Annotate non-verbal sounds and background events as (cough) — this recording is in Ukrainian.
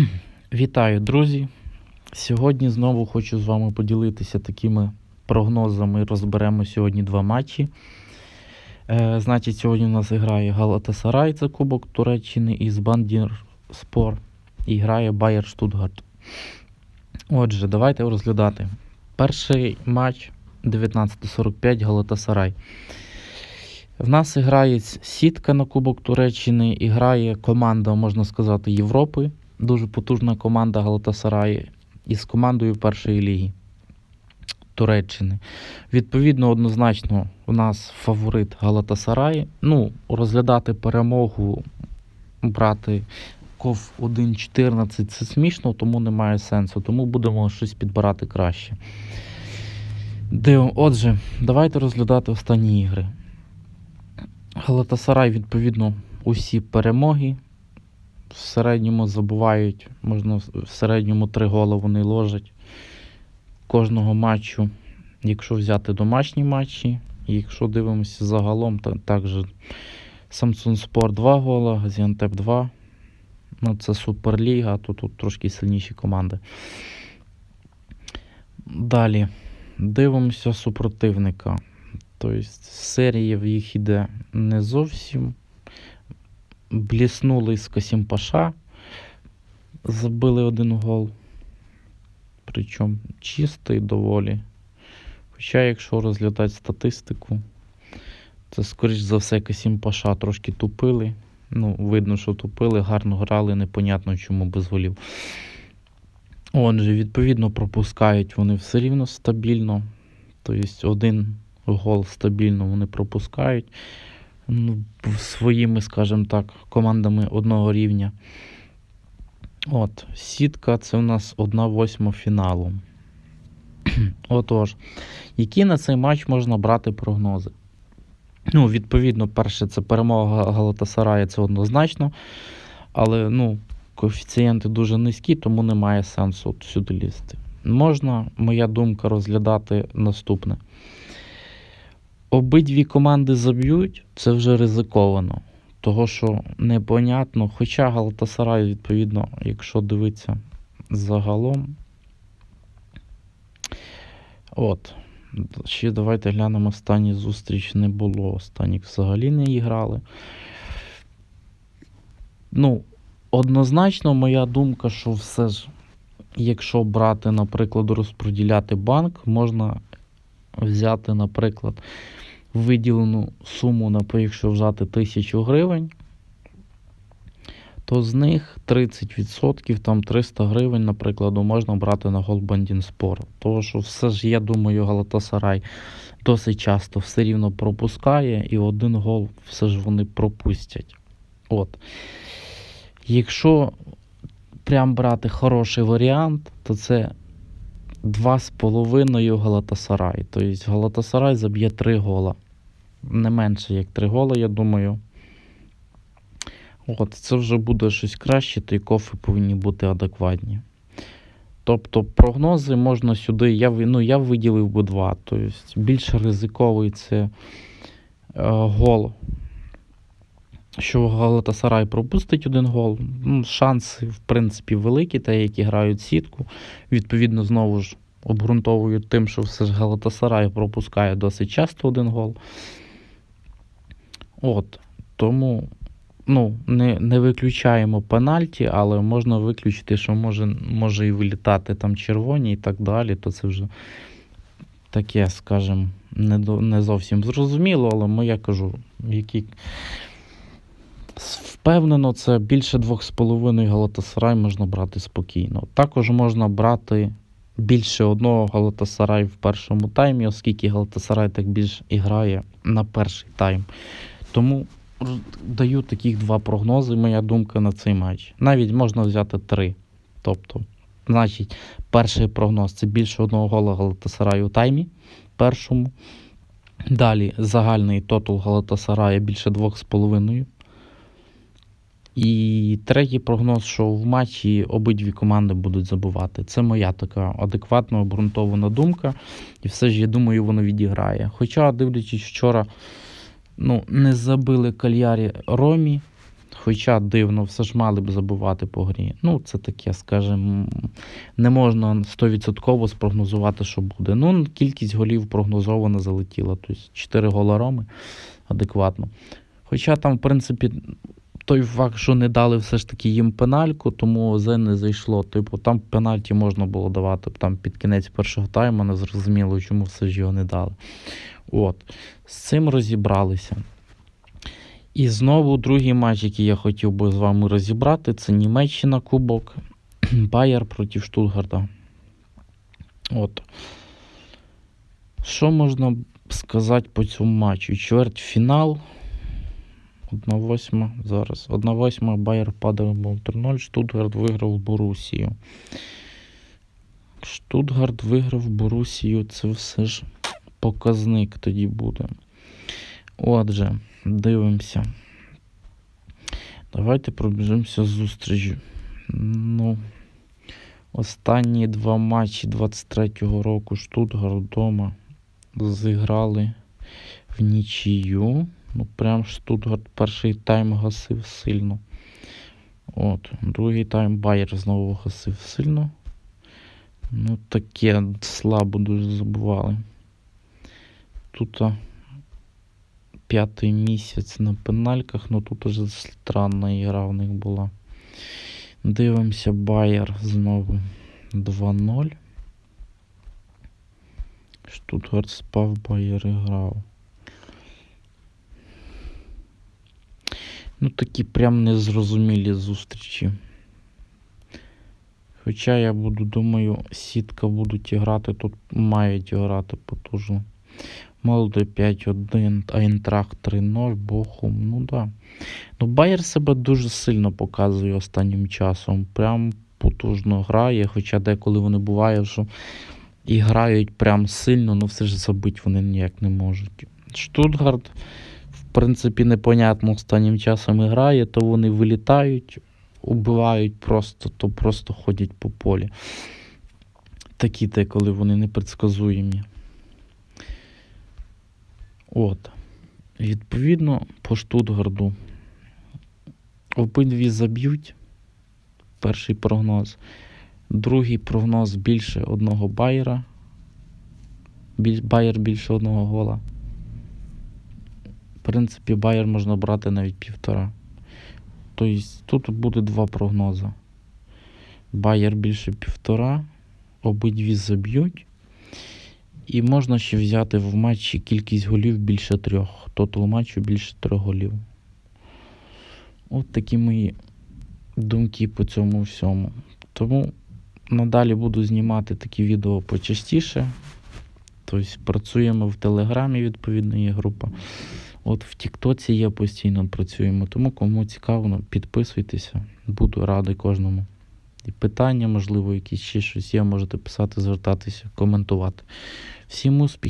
(clears throat) Вітаю, друзі! Сьогодні знову хочу з вами поділитися такими прогнозами. Розберемо сьогодні два матчі. Е, значить, сьогодні у нас грає Галатасарай, це Кубок Туреччини, із Бандір Спор. І грає Байер Штутгарт. Отже, давайте розглядати. Перший матч 19.45 Галатасарай. В нас грає сітка на Кубок Туреччини і грає команда, можна сказати, Європи. Дуже потужна команда Галатасараї із командою першої ліги Туреччини. Відповідно, однозначно, у нас фаворит Галатасараї. Ну, розглядати перемогу, брати ков 1.14 це смішно, тому немає сенсу. Тому будемо щось підбирати краще. Дивимо. Отже, давайте розглядати останні ігри. Галатасарай, відповідно, усі перемоги. В середньому забувають, можна в середньому три голи вони ложать кожного матчу. Якщо взяти домашні матчі, якщо дивимося загалом, то також Samsung Sport 2 гола, Газіантеп 2. Ну, це Суперліга, то тут трошки сильніші команди. Далі дивимося супротивника. Тобто серія в їх іде не зовсім. Бліснули з Касім Паша. Забили один гол. Причому чистий доволі. Хоча, якщо розглядати статистику, це, скоріш за все, Касім Паша трошки тупили. Ну, видно, що тупили, гарно грали, непонятно чому без голів. Отже, відповідно, пропускають вони все рівно стабільно. Тобто один гол стабільно вони пропускають ну, своїми, скажімо так, командами одного рівня. От, Сітка це у нас 1-8 фіналу. (clears throat) Отож, які на цей матч можна брати прогнози? Ну, відповідно, перше, це перемога Галатасарая, це однозначно. Але ну, коефіцієнти дуже низькі, тому немає сенсу от сюди лізти. Можна, моя думка, розглядати наступне. Обидві команди заб'ють, це вже ризиковано. Того, що непонятно. Хоча Галатасарай, відповідно, якщо дивитися загалом. От. Ще давайте глянемо останні зустріч не було. Останні взагалі не іграли. Ну, однозначно, моя думка, що все ж, якщо брати, наприклад, розподіляти банк, можна взяти, наприклад, виділену суму, наприклад, якщо взяти 1000 гривень, то з них 30%, там 300 гривень, наприклад, можна брати на Голбандін Спор. Тому що все ж, я думаю, Галатасарай досить часто все рівно пропускає, і один гол все ж вони пропустять. От. Якщо прям брати хороший варіант, то це 2,5 Галатасарай. Тобто Галатасарай заб'є 3 гола. Не менше, як 3 гола, я думаю. От, Це вже буде щось краще, то й кофи повинні бути адекватні. Тобто прогнози можна сюди. Я ну, я виділив би два. Тобто більш ризиковий це е, гол. Що Галатасарай пропустить один гол. Ну, Шанси, в принципі, великі, та які грають сітку. Відповідно, знову ж обґрунтовують тим, що все ж Галатасарай пропускає досить часто один гол. От, Тому ну, не не виключаємо пенальті, але можна виключити, що може може і вилітати там червоні і так далі. То це вже таке, скажімо, не не зовсім зрозуміло, але моя кажу, які. Впевнено, це більше 2,5 Галатасарай можна брати спокійно. Також можна брати більше одного Галатасарай в першому таймі, оскільки Галатасарай так більш і грає на перший тайм. Тому даю таких два прогнози, моя думка на цей матч. Навіть можна взяти три. Тобто, значить, перший прогноз це більше одного гола Галатасараю у таймі. Першому. Далі загальний тотал Галатасарая більше 2,5. І третій прогноз, що в матчі обидві команди будуть забувати. Це моя така адекватна обґрунтована думка. І все ж, я думаю, воно відіграє. Хоча, дивлячись, вчора ну, не забили кальярі Ромі. Хоча дивно, все ж мали б забувати по грі. Ну, це таке, скажімо, не можна 100% спрогнозувати, що буде. Ну, кількість голів прогнозована залетіла. Тобто 4 гола Роми адекватно. Хоча там, в принципі, той факт, що не дали все ж таки їм пенальку, тому ОЗ не зайшло. Типу, там пенальті можна було давати там під кінець першого тайму, не зрозуміло, чому все ж його не дали. От. З цим розібралися. І знову другий матч, який я хотів би з вами розібрати, це Німеччина Кубок. (clears throat) Байер проти Штутгарта. От. Що можна сказати по цьому матчу? Чвертьфінал. 1-8 зараз. 1-8 Байер падав 3-0. Штутгарт виграв Борусію. Штутгарт виграв Борусію. Це все ж показник тоді буде. Отже, дивимося. Давайте пробіжимося зустрічі. Ну, останні два матчі 23-го року Штутгарт вдома зіграли в нічию. Ну, прям Штутгарт перший тайм гасив сильно. От, другий тайм Байер знову гасив сильно. Ну, таке слабо дуже забували. Тут п'ятий місяць на пенальках, ну тут уже странна ігра в них була. Дивимося, Байер знову 2-0. Штутгарт спав, Байер грав. Ну, такі прям незрозумілі зустрічі. Хоча я буду, думаю, сітка будуть грати, тут мають грати потужно. Молоде 5-1, Айнтрахт 3-0, Бохум, ну да. Ну, Байер себе дуже сильно показує останнім часом. Прям потужно грає, хоча деколи вони буває, що і грають прям сильно, але все ж забити вони ніяк не можуть. Штутгарт, принципі, непонятно останнім часом грає, то вони вилітають, убивають просто, то просто ходять по полі. Такі те, коли вони непредсказуємі. От. Відповідно, по Штутгарду обидві заб'ють. Перший прогноз. Другий прогноз більше одного байера. Байер більше одного гола. Принципі, байер можна брати навіть півтора. Тобто тут буде два прогнози. Байер більше півтора, обидві заб'ють. І можна ще взяти в матчі кількість голів більше трьох. Тотал матчу більше трьох голів. От такі мої думки по цьому всьому. Тому надалі буду знімати такі відео почастіше. Тобто працюємо в Телеграмі, відповідно, є група. От в Тіктоці є постійно працюємо. Тому кому цікаво, підписуйтеся. Буду радий кожному. І питання, можливо, якісь ще щось є, можете писати, звертатися, коментувати. Всім успіхів!